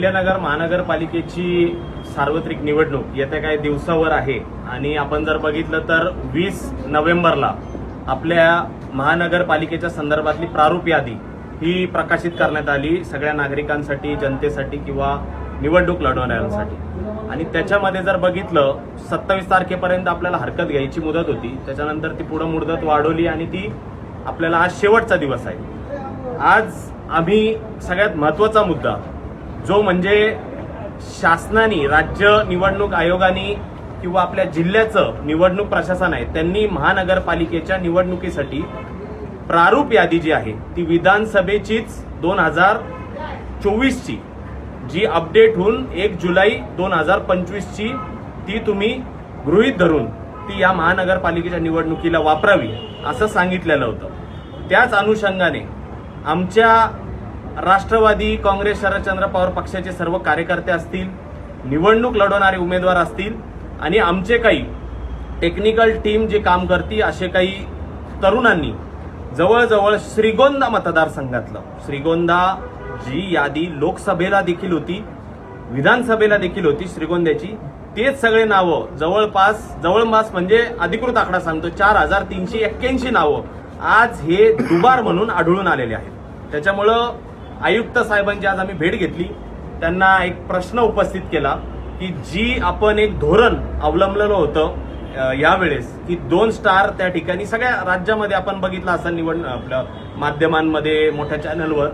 अहिल्यानगर महानगरपालिकेची सार्वत्रिक निवडणूक येत्या काही दिवसावर आहे. आणि आपण जर बघितलं तर वीस नोव्हेंबरला आपल्या महानगरपालिकेच्या संदर्भातली प्रारूप यादी ही प्रकाशित करण्यात आली सगळ्या नागरिकांसाठी जनतेसाठी किंवा निवडणूक लढवणाऱ्यांसाठी. आणि त्याच्यामध्ये जर बघितलं सत्तावीस तारखेपर्यंत आपल्याला हरकत घ्यायची मुदत होती. त्याच्यानंतर ती पुढं मुदत वाढवली आणि ती आपल्याला आज शेवटचा दिवस आहे. आज आम्ही सगळ्यात महत्त्वाचा मुद्दा जो म्हणजे शासनाने राज्य निवडणूक आयोगाने किंवा आपल्या जिल्ह्याचं निवडणूक प्रशासन आहे त्यांनी महानगरपालिकेच्या निवडणुकीसाठी प्रारूप यादी जी आहे ती विधानसभेचीच दोन हजार चोवीसची जी अपडेट होऊन एक जुलै दोन हजार पंचवीसची ती तुम्ही गृहीत धरून ती या महानगरपालिकेच्या निवडणुकीला वापरावी असं सांगितलेलं होतं. त्याच अनुषंगाने आमच्या राष्ट्रवादी काँग्रेस शरदचंद्र पवार पक्षाचे सर्व कार्यकर्ते असतील निवडणूक लढवणारे उमेदवार असतील आणि आमचे काही टेक्निकल टीम जे काम करते असे काही तरुणांनी जवळजवळ श्रीगोंदा मतदारसंघातलं श्रीगोंदा जी यादी लोकसभेला देखील होती विधानसभेला देखील होती श्रीगोंद्याची तेच सगळे नावं जवळपास जवळपास म्हणजे अधिकृत आकडा सांगतो चार हजार तीनशे एक्क्याऐंशी नावं आज हे दुबार म्हणून आढळून आलेले आहेत. त्याच्यामुळं आयुक्त साहेबांची आज आम्ही भेट घेतली. त्यांना एक प्रश्न उपस्थित केला की जी आपण एक धोरण अवलंबलेलं होतं यावेळेस की दोन स्टार त्या ठिकाणी सगळ्या राज्यामध्ये आपण बघितलं असं निवड आपल्या माध्यमांमध्ये मोठ्या चॅनलवर.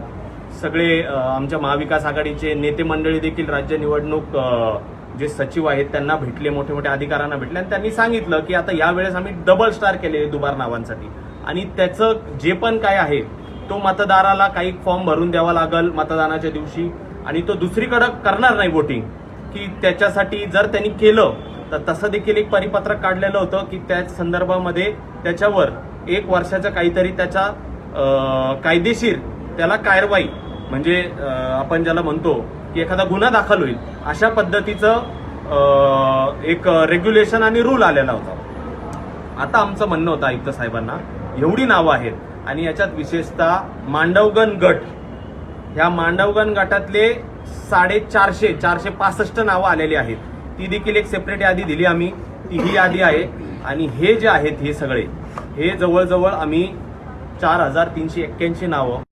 सगळे आमच्या महाविकास आघाडीचे नेते मंडळी देखील राज्य निवडणूक जे सचिव आहेत त्यांना भेटले मोठे मोठ्या अधिकाऱ्यांना भेटले. आणि त्यांनी सांगितलं की आता यावेळेस आम्ही डबल स्टार केले दुबार नावांसाठी. आणि त्याचं जे पण काय आहे तो मतदाराला काही फॉर्म भरून द्यावा लागल मतदानाच्या दिवशी. आणि तो दुसरीकडं करणार नाही वोटिंग की त्याच्यासाठी जर त्यांनी केलं तर तसं देखील एक परिपत्रक काढलेलं होतं की त्या संदर्भामध्ये त्याच्यावर एक वर्षाचं काहीतरी त्याचा कायदेशीर त्याला कारवाई म्हणजे आपण ज्याला म्हणतो की एखादा गुन्हा दाखल होईल अशा पद्धतीचं एक रेग्युलेशन आणि रूल आलेला होता. आता आमचं म्हणणं होतं आयुक्त साहेबांना एवढी नावं आहेत आणि याच्यात विशेषतः मांडवगण गट. ह्या मांडवगण गटातले साडेचारशे चारशे पासष्ट नावं आलेली आहेत. ती देखील एक सेपरेट यादी दिली आम्ही. ती ही यादी आहे. आणि हे जे आहेत हे सगळे हे जवळजवळ आम्ही चार हजार तीनशे एक्क्याऐंशी नावं.